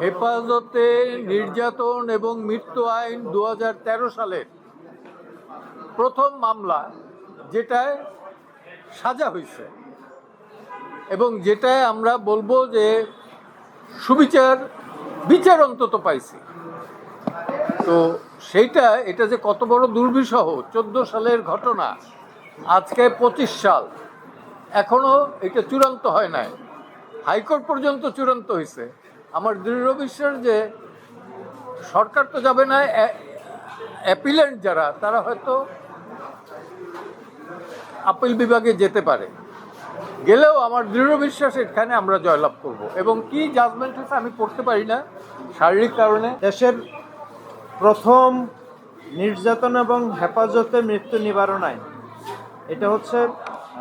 হেফাজতে নির্যাতন এবং মৃত্যু আইন দু হাজার তেরো সালের প্রথম মামলা যেটায় সাজা হয়েছে এবং যেটায় আমরা বলব যে সুবিচার, বিচার অন্তত পাইছি। তো সেইটা, এটা যে কত বড় দুর্বিষহ, চোদ্দ সালের ঘটনা, আজকে পঁচিশ সাল, এখনও এটা চূড়ান্ত হয় নাই। হাইকোর্ট পর্যন্ত চূড়ান্ত হয়েছে আমার দৃঢ় বিশ্বাস যে সরকার তো যাবে না অ্যাপিলেন্ট যারা, তারা হয়তো আপিল বিভাগে যেতে পারে। গেলেও আমার দৃঢ় বিশ্বাস এখানে আমরা জয়লাভ করব এবং কি জাজমেন্ট হয়েছে আমি পড়তে পারি না। শারীরিক কারণে দেশের প্রথম নির্যাতন এবং হেফাজতে মৃত্যু নিবারণ আইন। এটা হচ্ছে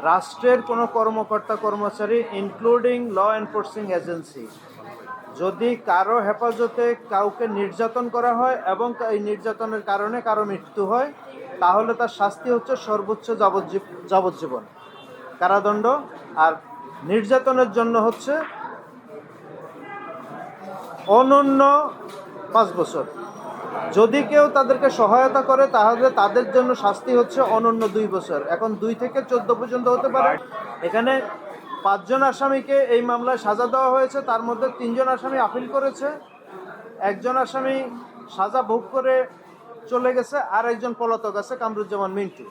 রাষ্ট্রের কোনো কর্মকর্তা, কর্মচারী ইনক্লুডিং ল এনফোর্সিং এজেন্সি যদি কারও হেফাজতে কাউকে নির্যাতন করা হয় এবং এই নির্যাতনের কারণে কারও মৃত্যু হয়, তাহলে তার শাস্তি হচ্ছে সর্বোচ্চ যাবজ্জীব- যাবজ্জীবন, কারাদণ্ড। আর নির্যাতনের জন্য হচ্ছে অনন্য পাঁচ বছর। যদি কেউ তাদেরকে সহায়তা করে, তাহলে তাদের জন্য শাস্তি হচ্ছে অনন্য দুই বছর। এখন দুই থেকে চোদ্দ পর্যন্ত হতে পারে। এখানে পাঁচজন আসামিকে এই মামলায় সাজা দেওয়া হয়েছে। তার মধ্যে তিনজন আসামি আপিল করেছে। একজন আসামি সাজা ভোগ করে চলে গেছে। আর একজন পলাতক আছে, কামরুজ্জামান মিন্টু।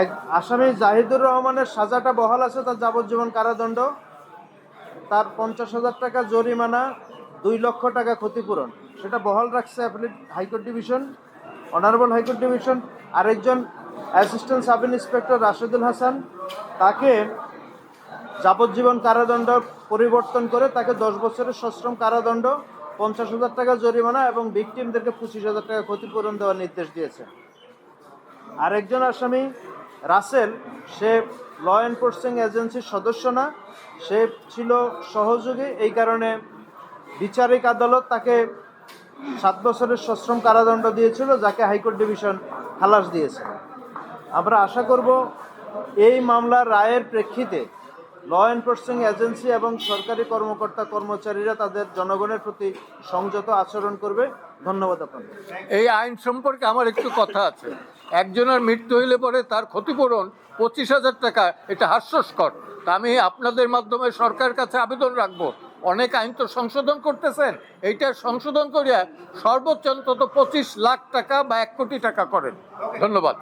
এক আসামি জাহিদুর রহমানের সাজাটা বহাল আছে তার যাবজ্জীবন কারাদণ্ড। তার পঞ্চাশ হাজার টাকা জরিমানা, দুই লক্ষ টাকা ক্ষতিপূরণ। সেটা বহাল রাখছে appellate high court division, honourable high court division. আরেকজন assistant sub inspector Rashedul Hasan, তাকে যাবজ্জীবন কারাদণ্ড পরিবর্তন করে তাকে দশ বছরের সশ্রম কারাদণ্ড, পঞ্চাশ হাজার টাকা জরিমানা এবং ভিকটিমদেরকে পঁচিশ হাজার টাকা ক্ষতিপূরণ দেওয়ার নির্দেশ দিয়েছে। আরেকজন আসামি, রাসেল, সে ল এনফোর্সিং এজেন্সির সদস্য না, সে ছিল সহযোগী, এই কারণে বিচারিক আদালত তাকে সাত বছরের সশ্রম কারাদণ্ড দিয়েছিল, যাকে হাইকোর্ট ডিভিশন খালাস দিয়েছে। আমরা আশা করব এই মামলার রায়ের প্রেক্ষিতে ল এনফোর্সিং এজেন্সি এবং সরকারি কর্মকর্তা কর্মচারীরা তাদের জনগণের প্রতি সংযত আচরণ করবে। ধন্যবাদ আপনাদের। এই আইন সম্পর্কে আমার একটু কথা আছে। একজনের মৃত্যু হইলে পরে তার ক্ষতিপূরণ পঁচিশ হাজার টাকা, এটা হাস্যস্কর। তা আমি আপনাদের মাধ্যমে সরকারের কাছে আবেদন রাখব। অনেক আইন তো সংশোধন করতেছেন, এইটা সংশোধন করিয়া সর্বোচ্চ অন্তত পঁচিশ লাখ টাকা বা এক কোটি টাকা করেন। ধন্যবাদ।